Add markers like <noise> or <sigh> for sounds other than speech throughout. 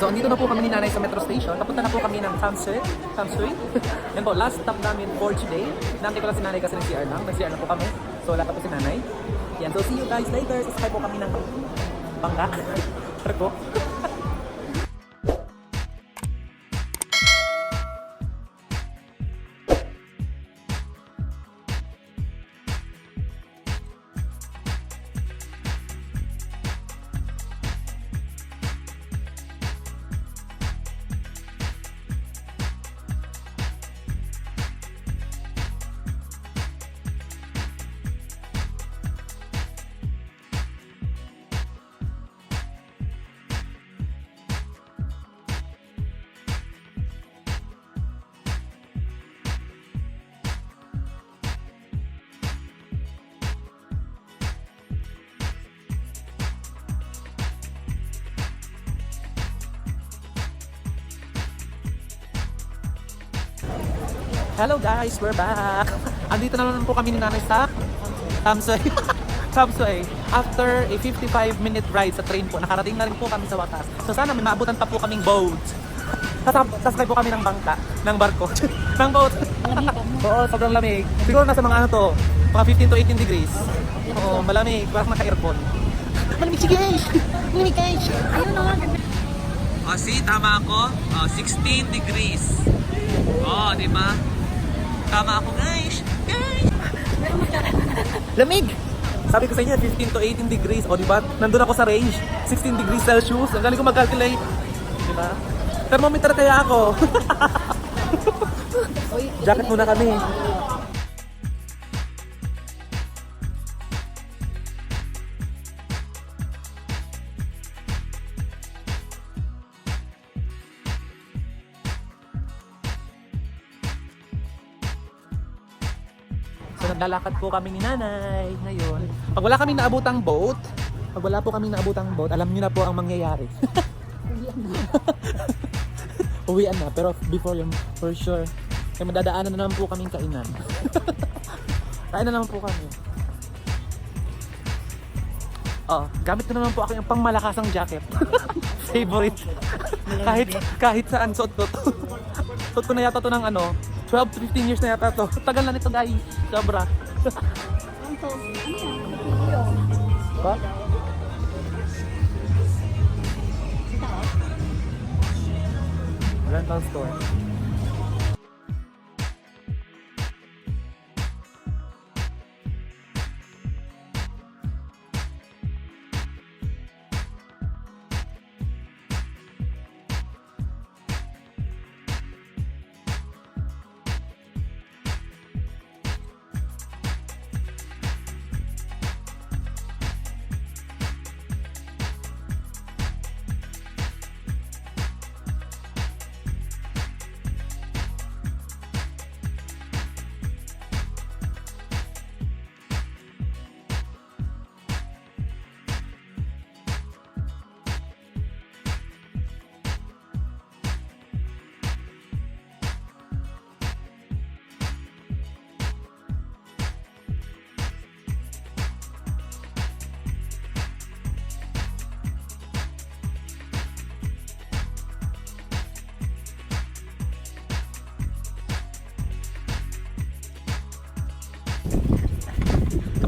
So, andito na po kami ni nanay sa metro station. Papunta na po kami ng Samsui. Samsui. <laughs> Yan po, last stop namin for today. Nantay ko lang si nanay kasi nag-CR lang. Nag-CR na po kami. So, wala pa po si nanay. Yan, so see you guys later. Sasakay po kami ng bangka. <laughs> Barko. Hello guys, we're back! Andito na naman po kami ni nanay sa Samsui. <laughs> Samsui. After a 55 minute ride sa train po, nakarating na rin po kami sa wakas. So sana may maabutan pa po kaming boat. Sasakay po kami ng bangka, ng barko, <laughs> ng boat. Oo, sobrang lamig. Siguro nasa mga ano to, mga 15 to 18 degrees. Oo, malamig, parang naka-aircon. Malamig si guys! Malamig guys! Ayun na Oh, see, tama ako. Oh, 16 degrees. Oh, di ba? Tama ako, guys. Guys! Lamig! Sabi ko sa inyo, 15 to 18 degrees. O, di ba? Nandun ako sa range. 16 degrees Celsius. Ang galing ko mag-calculate. Di ba? Thermometer kaya ako. <laughs> Jacket muna kami. Naglalakad po kami ni nanay ngayon. Pag wala kaming naabutang boat, pag wala po kaming naabutang boat, alam niyo na po ang mangyayari. <laughs> Uwian na, pero before yun, for sure. Kaya madadaanan na naman po kaming kainan. <laughs> Kain na naman po kami. Oh, gamit ko naman po ako yung pangmalakasang jacket. <laughs> Favorite. kahit kahit saan suot ko to. suot ko na yata to ng ano, 12 to 15 years na yata to. <laughs> Tagal na nito guys. Sobra. Ba? Rental store.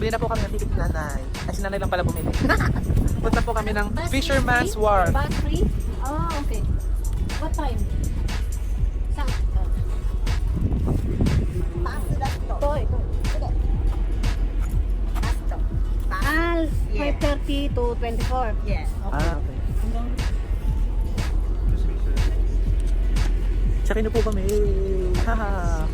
Kabili na po kami ng ticket ni nanay. Ay, si nanay lang pala bumili. <laughs> Punta po kami ng Fisherman's Wharf. Bus free? Oh, okay. What time? Sa? Toy. Ah, 5.30 to 24. Yes. Ah, okay. Check-in na po kami. Haha.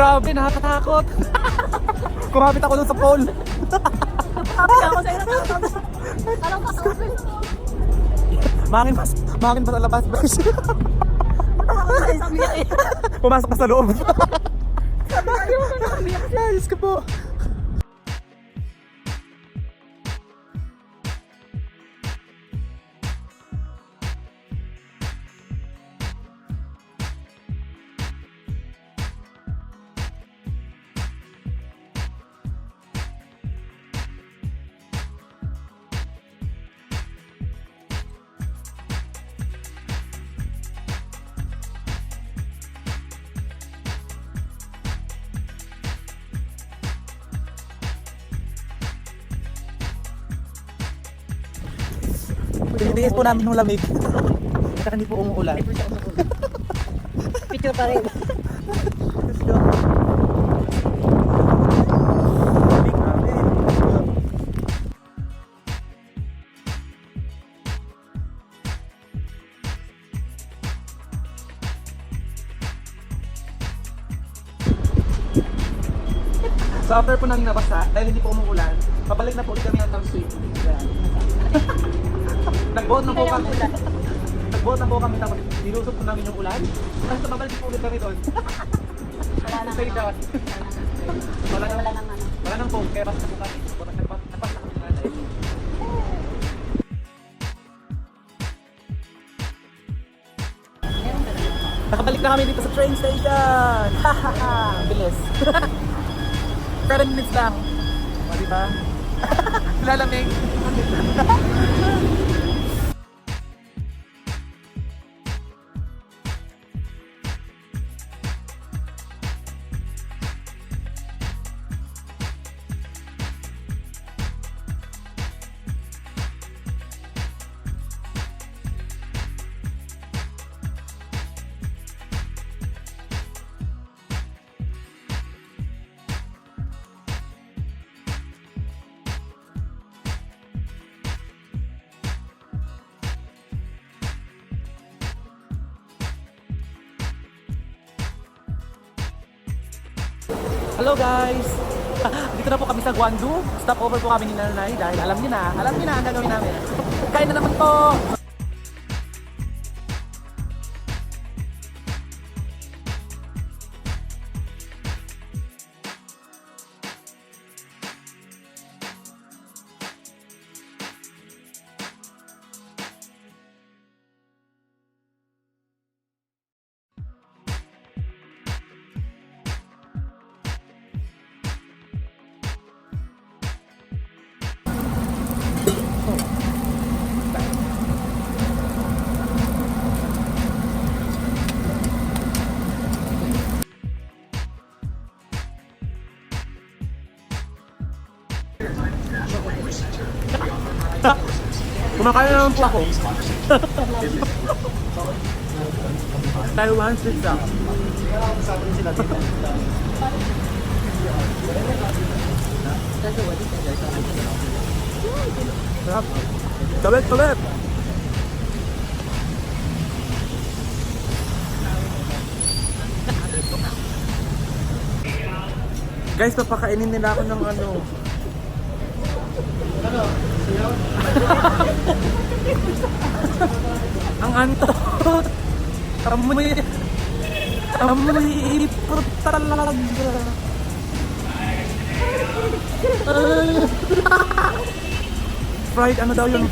Grabe, nakakatakot. <laughs> Kumapit ako dun sa pole. Kapit ako sa'yo. Alam ka, open. Mangin pa, mangin pa sa labas, besh. Sabi eh. Pumasok ka sa loob. Ayaw ko na kami. Ayos ka po. Tinitiis po namin ng lamig. Saka hindi po umuulan. Picture pa rin. So after po namin nabasa, dahil hindi po umuulan, pabalik na po ulit kami ng Tom Sweet. <laughs> Nag-boat na po kami. Nag-boat na po kami tapos nilusot po namin yung ulan. Tapos babalik po ulit kami doon. Wala nang down. Wala nang, Wala nang ano. wala nang phone, kaya basta po kami. Nagpas na kami ng nanay. Nakabalik na kami dito sa train station! Ha ha ha! Bilis! 7 minutes lang. O, di ba? Lalamig. Hello guys! <laughs> Dito na po kami sa Guangzhou. Stop over po kami ni Nanay dahil alam niyo na, alam niyo na ang gagawin namin. Kain na naman po! Kumakain na naman po ako. <laughs> Taiwan pizza. Sarap. Talit, talit. Guys, papakainin nila ako ng ano. <laughs> Ang anto. Amoy. Amoy ipot talaga. <laughs> fried ano daw yung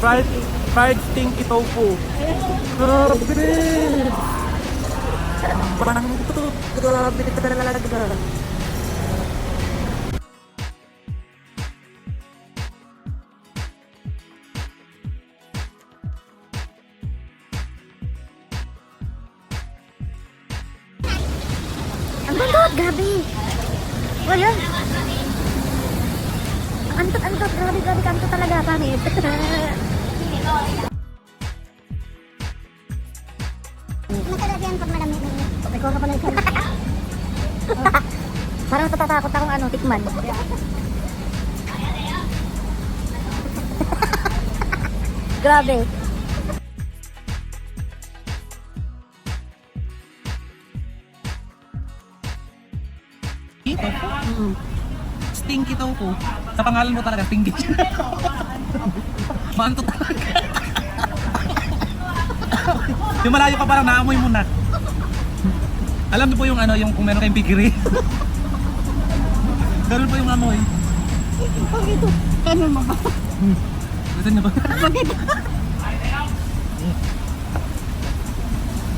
fried fried stinky tofu. Grabe. Parang grabe talaga. Grabe. Oh, yun. Ang antot, antot, grabe, grabe, kanto talaga, pangit. Masarap yan pag malamig. Ikaw ka pala ikaw. <laughs> Parang natatakot akong ano, tikman. <laughs> grabe. Tofu. Mm. Stinky tofu. Sa pangalan mo talaga, stinky <laughs> siya. Maanto talaga. <laughs> yung malayo ka parang naamoy mo na. Alam niyo po yung ano, yung kung meron kayong pigiri. <laughs> Ganun po yung amoy. Bakit ito? Ganun mo ba? Gusto niyo ba? Bakit?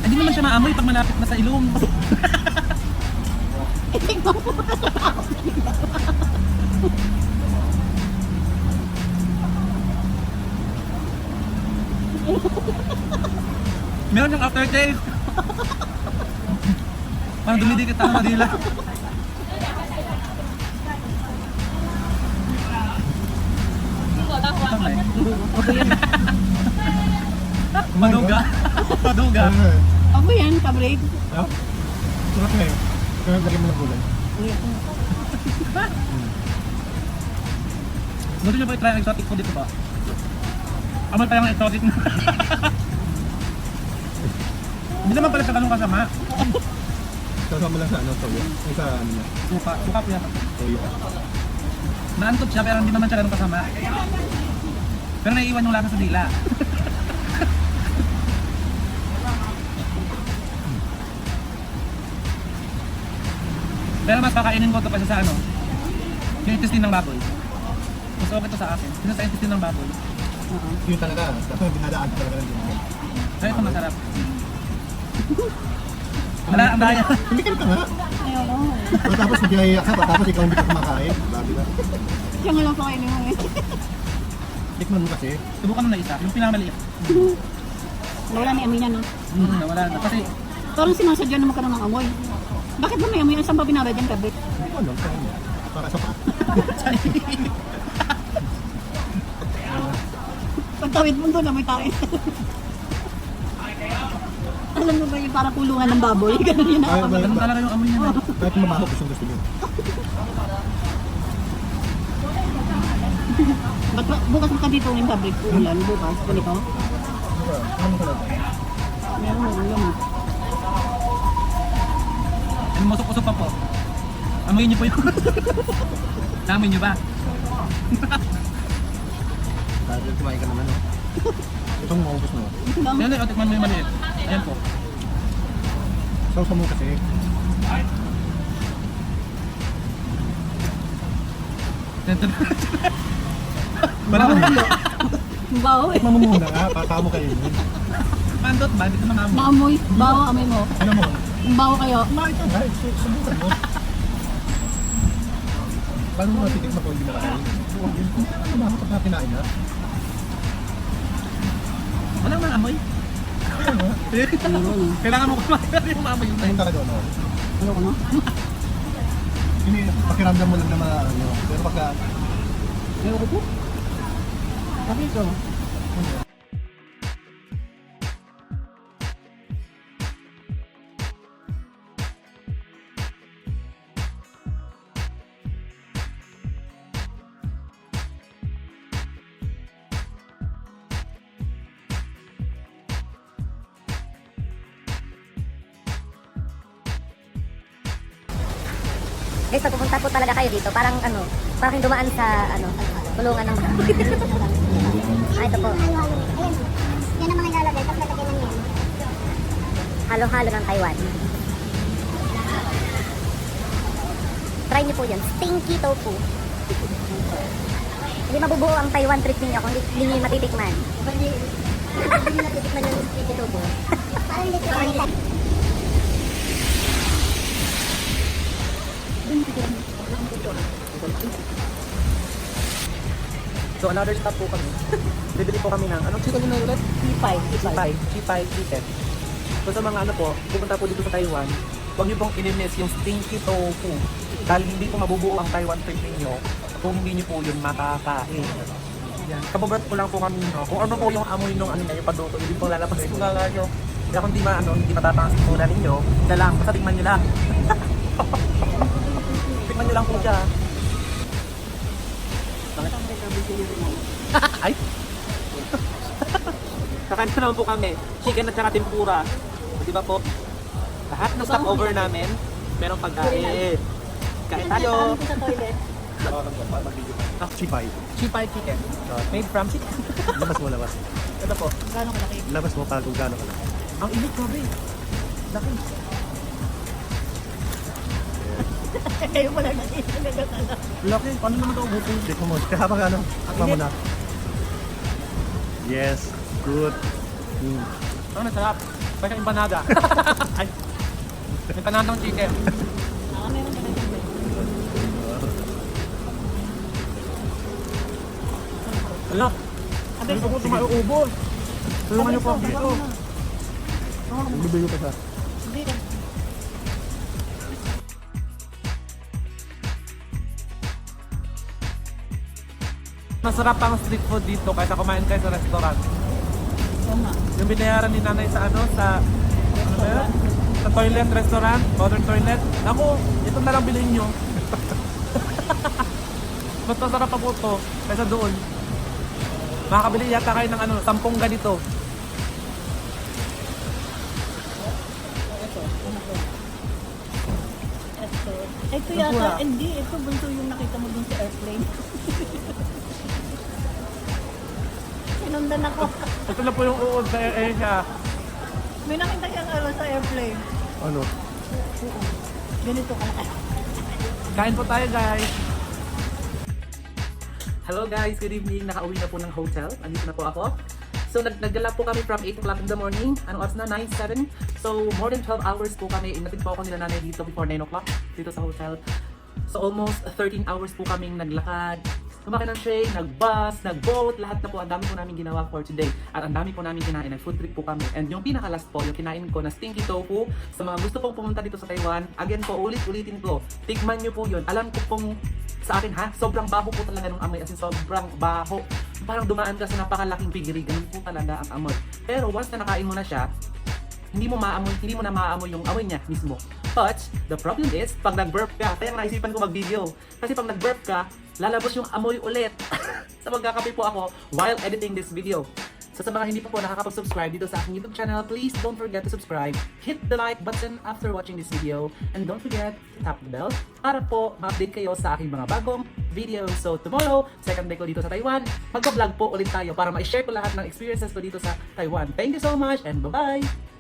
Hindi naman siya maamoy pag malapit na sa ilong. Meron yung aftertaste. Parang dumidikit madila. Tama eh. Maduga. Maduga. Ako yan, kabrade. Ha? Sarap na yun. Kaya lagyan mo ng gulay. Gusto nyo ba i-try ang exotic food dito ba? Amoy pa yung exotic na. <laughs> Hindi naman pala siya ganun kasama. Kasama lang sa ano, toyo. Ay, sa ano niya, Suka. Suka po yan. toyo. Naantot siya pero hindi naman siya ganun kasama. Pero naiiwan yung lasa sa dila. Pero mas kakainin ko ito pa siya sa ano, yung intestine ng baboy. Mas okay ito sa akin. Yung sa intestine ng baboy. Oo. Yun talaga. Tapos dinadaan talaga ng gulay. Kaya ito masarap. <laughs> Wala, ang daya. <laughs> Hindi ka nga. Ayoko. Tapos nagyayak ka, tapos ikaw hindi ka kumakain. Babi ba? Siya nga lang pa kayo mo eh. Tikman mo kasi. Subukan mo na isa, yung pinakamaliit. Wala na amoy niya, no? Mm, nawala na. Kasi, Parang sinasadya na magkaroon ng amoy. Bakit ba may amoy? Saan ba binabad yan, kabrade? Ano. Para sa pa. <laughs> Pagtawid mo doon, amoy tayo. Alam mo ba yung parang kulungan ng baboy? <laughs> Ganun yun ang amoy. ganun talaga yung amoy niya. Kahit mabaho, gusto gusto niyo. <laughs> Ba't ba- bukas mo ka dito ng kabrade? Ulan, bukas. Ganito. Ano ka lang? Meron mo, ulan. Ano mo usok pa po. Amoy niyo po yun. <laughs> Namoy niyo ba? <laughs> Dahil kumain ka naman, no? <laughs> Itong maubos mo. Ayan, o, tikman mo yung maliit. Ayan po. Sausa mo kasi. Wala ko Ang baho eh. Tikman mo muna, ha? Baka mo kayo yun. Pandot ba? Hindi ko naman amoy. Naamoy. Baho, amoy mo. Ano mo? Baho kayo. Kumain ka su- Subukan mo. Paano mo natitikman kung hindi mo kakain? Ano ba? Kapag na kinain na? Wala naman amoy. Ano? Kailangan mo kumain yung amoy yun. Ayun talaga, no? Ayoko no? Hindi, pakiramdam mo lang na mga ano. Pero pagka, Ayoko po. Bakit ito? Guys, po talaga kayo dito, parang ano, parang dumaan sa ano, tulungan ng <laughs> Ah, ito po. Yan ang mga ilalagay. Tapos lalagyan lang yan. Halo-halo ng Taiwan. Try niyo po yan. Stinky tofu. Hindi mabubuo ang Taiwan trip ninyo kung hindi, hindi niyo matitikman. Hindi, hindi matitikman yung stinky tofu. <laughs> Parang hindi ko So another stop po kami. <laughs> Bibili po kami ng, anong chicken yun na ulit? P5. G5. G5 chicken. So sa mga ano po, pupunta po dito sa Taiwan, huwag niyo pong inimis yung stinky tofu. Dahil hindi po mabubuo ang Taiwan trip ninyo kung hindi niyo po yun makakain. Yan. Kapabat po lang po kami, no? Kung ano po yung amoy nung ano yung paduto, hindi po lalabas yung lala nyo. Kaya kung di ma, ano, hindi matatangas yung muna ninyo, na lang, <laughs> basta tingnan nyo lang. tingnan nyo lang po siya. <laughs> Ay! <laughs> Kakain naman po kami. Chicken at saka tempura. Di ba po? Lahat ng stopover namin, merong pagkain. Kain tayo! Toilet? Chipay. Chipay chicken. Made from chicken. Labas mo, labas. Ito po. Gano'ng kalaki? Labas mo para kung gaano ka. Ang init grabe. Laki. Kayo pala nag-iinagagala. Laki. Paano naman ito ubusin? Check mo muna. Kaya habang ano, takma mo na. Yes. Good. Mm. Ano na sarap? Parang empanada. <laughs> Ay. Empanada ng chicken. Ah, meron ka na dyan. Ala. Abay, Ano po tumauubos? Tulungan niyo po ako dito. Bibigyo ka sa. Masarap ang street food dito kaysa kumain kayo sa restaurant. Oo nga. Yung binayaran ni nanay sa ano, sa ano ba yun? Sa toilet restaurant, modern toilet. Ako, ito na lang bilhin nyo. <laughs> Mas masarap pa po ito kaysa doon. Makakabili yata kayo ng ano, sampung ganito. Ito. Ito. Yata, hindi. Ito bunso yung nakita mo dun sa airplane. <laughs> Sinundan ako. Ito na po yung uod sa Asia. May nakita kang ano sa airplane. Ano? Ganito kalaki. Kain po tayo guys! Hello guys, good evening. Nakauwi na po ng hotel. Andito na po ako. So nag naggala po kami from 8 o'clock in the morning. Anong oras na? 9, 7. So more than 12 hours po kami. Inatid po ako nila nanay dito before 9 o'clock dito sa hotel. So almost 13 hours po kaming naglakad. Sumakay ng train, nag-bus, nag-boat, lahat na po. Ang dami po namin ginawa for today. At ang dami po namin kinain. Nag-food trip po kami. And yung pinaka-last po, yung kinain ko na stinky tofu. Sa mga gusto pong pumunta dito sa Taiwan, again po, ulit-ulitin ko. Tikman nyo po yun. Alam ko pong sa akin ha, sobrang baho po talaga ng amoy. As in, sobrang baho. Parang dumaan ka sa napakalaking pigiri. Ganun po talaga ang amoy. Pero once na nakain mo na siya, hindi mo maamoy, hindi mo na maamoy yung amoy niya mismo. But, the problem is, pag nag-burp ka, kaya naisipan ko mag-video. Kasi pag nag-burp ka, lalabas yung amoy ulit. <laughs> sa magkakape po ako while editing this video. So sa mga hindi pa po nakakapag-subscribe dito sa aking YouTube channel, please don't forget to subscribe. Hit the like button after watching this video. And don't forget to tap the bell para po ma-update kayo sa aking mga bagong videos. So tomorrow, second day ko dito sa Taiwan, magpa-vlog po ulit tayo para ma-share ko lahat ng experiences ko dito sa Taiwan. Thank you so much and bye-bye!